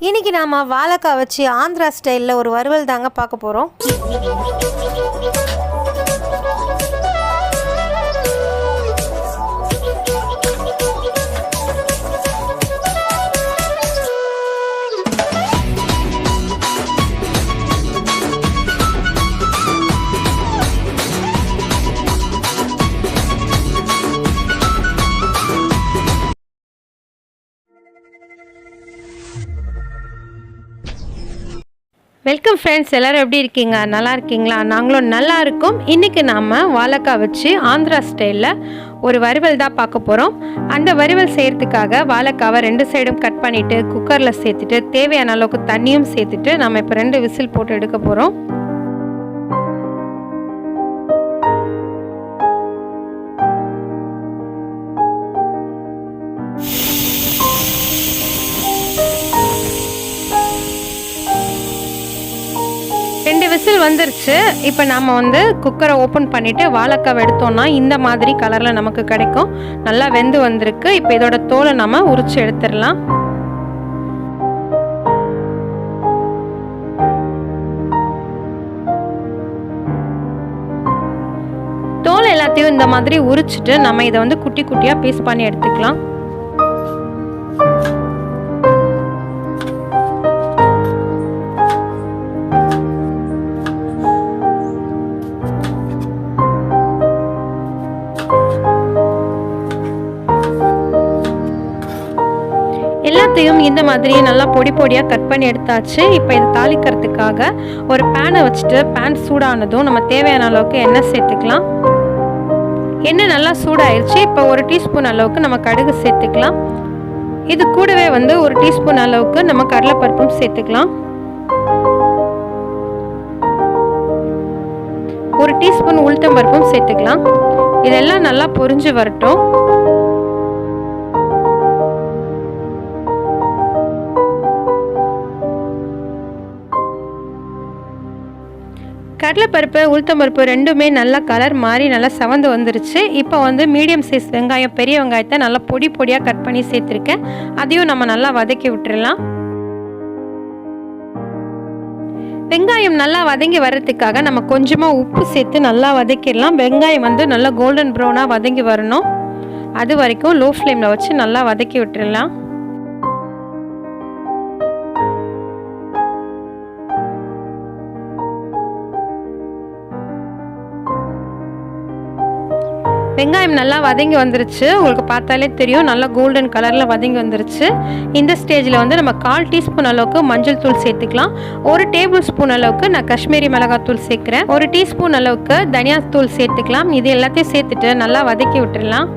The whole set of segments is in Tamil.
இன்னைக்கு நாம வாழைக்காய் வச்சு ஆந்திரா ஸ்டைலில் ஒரு வறுவல் தாங்க பார்க்க போகிறோம் வெல்கம் ஃப்ரெண்ட்ஸ் எல்லோரும் எப்படி இருக்கீங்க? நல்லா இருக்கீங்களா? நாங்களும் நல்லா இருக்கோம். இன்றைக்கி நாம் வாழைக்காய் வச்சு ஆந்திரா ஸ்டைலில் ஒரு வறுவல் தான் பார்க்க போகிறோம் அந்த வறுவல் செய்கிறதுக்காக வாழைக்காவை ரெண்டு சைடும் கட் பண்ணிவிட்டு குக்கரில் சேர்த்துட்டு தேவையான அளவுக்கு தண்ணியும் சேர்த்துட்டு நம்ம இப்போ ரெண்டு விசில் போட்டு எடுக்க போகிறோம் விசில் வந்துருச்சு. இப்போ நம்ம வந்து குக்கரை ஓப்பன் பண்ணிவிட்டு வாழைக்காவை எடுத்தோம்னா இந்த மாதிரி கலரில் நமக்கு கிடைக்கும். நல்லா வெந்து வந்திருக்கு. இப்போ இதோட தோலை நம்ம உரிச்சு எடுத்துடலாம். தோல் எல்லாத்தையும் இந்த மாதிரி உரிச்சிட்டு நம்ம இதை வந்து குட்டி குட்டியாக பீஸ் பண்ணி எடுத்துக்கலாம். எல்லாத்தையும் இந்த மாதிரி நல்லா பொடி பொடியாக கட் பண்ணி எடுத்தாச்சு. இப்போ இதை தாளிக்கிறதுக்காக ஒரு பேனை வச்சுட்டு பேன் சூடானதும் நம்ம தேவையான அளவுக்கு எண்ணெய் சேர்த்துக்கலாம். எண்ணெய் நல்லா சூடாயிருச்சு. இப்போ ஒரு டீஸ்பூன் அளவுக்கு நம்ம கடுகு சேர்த்துக்கலாம். இது கூடவே வந்து ஒரு டீஸ்பூன் அளவுக்கு நம்ம கடலைப்பருப்பும் சேர்த்துக்கலாம். ஒரு டீஸ்பூன் உளுத்தம்பருப்பும் சேர்த்துக்கலாம். இதெல்லாம் நல்லா பொரிஞ்சு வரட்டும். கடலைப்பருப்பு உளுத்தம்பருப்பு ரெண்டுமே நல்லா கலர் மாறி நல்லா செவந்து வந்துருச்சு. இப்போ வந்து மீடியம் சைஸ் வெங்காயம் பெரிய வெங்காயத்தை நல்லா பொடி பொடியாக கட் பண்ணி சேர்த்துருக்கேன். அதையும் நம்ம நல்லா வதக்கி விட்டுடலாம் வெங்காயம் நல்லா வதங்கி வர்றதுக்காக நம்ம கொஞ்சமாக உப்பு சேர்த்து நல்லா வதக்கிடலாம். வெங்காயம் வந்து நல்லா கோல்டன் ப்ரௌனாக வதங்கி வரணும். அது வரைக்கும் லோ ஃப்ளேமில் வச்சு நல்லா வதக்கி விட்டுடலாம் வெங்காயம் நல்லா வதங்கி வந்துருச்சு. உங்களுக்கு பார்த்தாலே தெரியும் நல்லா கோல்டன் கலரில் வதங்கி வந்துருச்சு. இந்த ஸ்டேஜில் வந்து நம்ம கால் டீஸ்பூன் அளவுக்கு மஞ்சள் தூள் சேர்த்துக்கலாம். ஒரு டேபிள் ஸ்பூன் அளவுக்கு நான் காஷ்மீரி மிளகாத்தூள் சேர்க்குறேன். ஒரு டீஸ்பூன் அளவுக்கு தனியா தூள் சேர்த்துக்கலாம். இது எல்லாத்தையும் சேர்த்துட்டு நல்லா வதக்கி விட்டுறலாம்.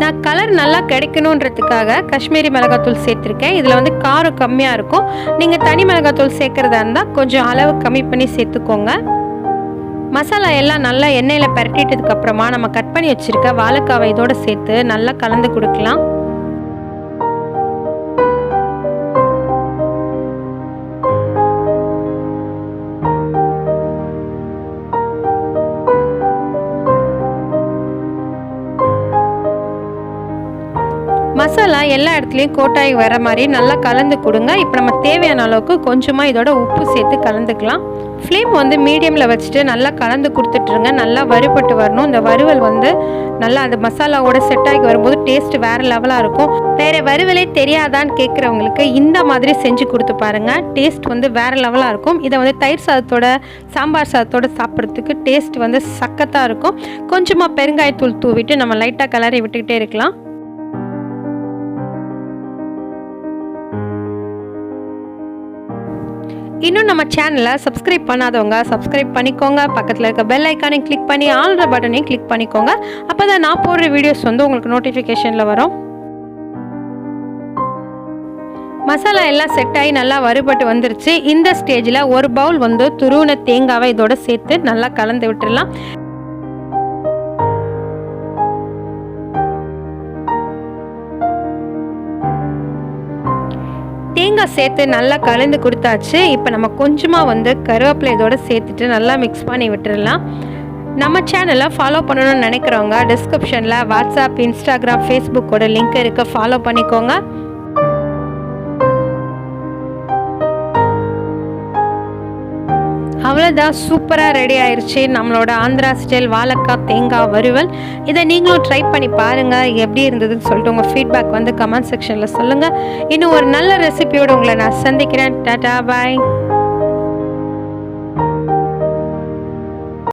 நான் கலர் நல்லா கிடைக்கணுன்றதுக்காக காஷ்மீரி மிளகாத்தூள் சேர்த்துருக்கேன். இதில் வந்து காரம் கம்மியாக இருக்கும். நீங்கள் தனி மிளகாத்தூள் சேர்க்குறதா இருந்தால் கொஞ்சம் அளவு கம்மி பண்ணி சேர்த்துக்கோங்க. மசாலா எல்லாம் நல்லா எண்ணெயில் பரட்டிட்டதுக்கப்புறமா நம்ம கட் பண்ணி வச்சிருக்க வாழைக்காவை இதோட சேர்த்து நல்லா கலந்து கொடுக்கலாம். மசாலா எல்லா இடத்துலையும் கோட்டாகி வர மாதிரி நல்லா கலந்து கொடுங்க. இப்போ நம்ம தேவையான அளவுக்கு கொஞ்சமாக இதோட உப்பு சேர்த்து கலந்துக்கலாம். ஃப்ளேம் வந்து மீடியமில் வச்சுட்டு நல்லா கலந்து கொடுத்துட்ருங்க நல்லா வறுபட்டு வரணும். இந்த வறுவல் வந்து நல்லா அந்த மசாலாவோட செட் ஆகி வரும்போது டேஸ்ட் வேறு லெவலாக இருக்கும். வேறு வறுவலே தெரியாதான்னு கேட்குறவங்களுக்கு இந்த மாதிரி செஞ்சு கொடுத்து பாருங்கள் டேஸ்ட் வந்து வேறு லெவலாக இருக்கும். இதை வந்து தயிர் சாதத்தோட சாம்பார் சாதத்தோட சாப்பிட்றதுக்கு டேஸ்ட் வந்து சக்கத்தாக இருக்கும். கொஞ்சமாக பெருங்காயத்தூள் தூவிட்டு நம்ம லைட்டாக கலரை விட்டுக்கிட்டே இருக்கலாம். இன்னும் நம்ம சேனலை சப்ஸ்கிரைப் பண்ணாதவங்க சப்ஸ்கிரைப் பண்ணிக்கோங்க. பக்கத்தில் இருக்க பெல் ஐக்கானை கிளிக் பண்ணி ஆல்ற பட்டனையும் கிளிக் பண்ணிக்கோங்க. அப்போ தான் நான் போடுற வீடியோஸ் வந்து உங்களுக்கு நோட்டிஃபிகேஷனில் வரும். மசாலா எல்லாம் செட் ஆகி நல்லா வறுபட்டு வந்துருச்சு. இந்த ஸ்டேஜில் ஒரு பவுல் வந்து துருவின தேங்காவை இதோட சேர்த்து நல்லா கலந்து விட்டுடலாம். தேங்காய் சேர்த்து நல்லா கலந்து கொடுத்தாச்சு. இப்போ நம்ம கொஞ்சமாக வந்து கருவேப்பிலை இதோட சேர்த்துட்டு நல்லா மிக்ஸ் பண்ணி விட்டுடலாம் நம்ம சேனலை ஃபாலோ பண்ணணும்னு நினைக்கிறவங்க டிஸ்கிரிப்ஷனில் வாட்ஸ்அப் இன்ஸ்டாகிராம் ஃபேஸ்புக்கோட லிங்க் இருக்குது ஃபாலோ பண்ணிக்கோங்க. அவ்வளோதான் சூப்பராக ரெடி ஆயிடுச்சு நம்மளோட ஆந்திரா ஸ்டைல் வாழைக்காய் தேங்காய் வறுவல். இதை நீங்களும் ட்ரை பண்ணி பாருங்கள் எப்படி இருந்ததுன்னு சொல்லிட்டு உங்கள் ஃபீட்பேக் வந்து கமெண்ட் செக்ஷனில் சொல்லுங்கள் இன்னும் ஒரு நல்ல ரெசிபியோடு உங்களை நான் சந்திக்கிறேன். டாடா பாய்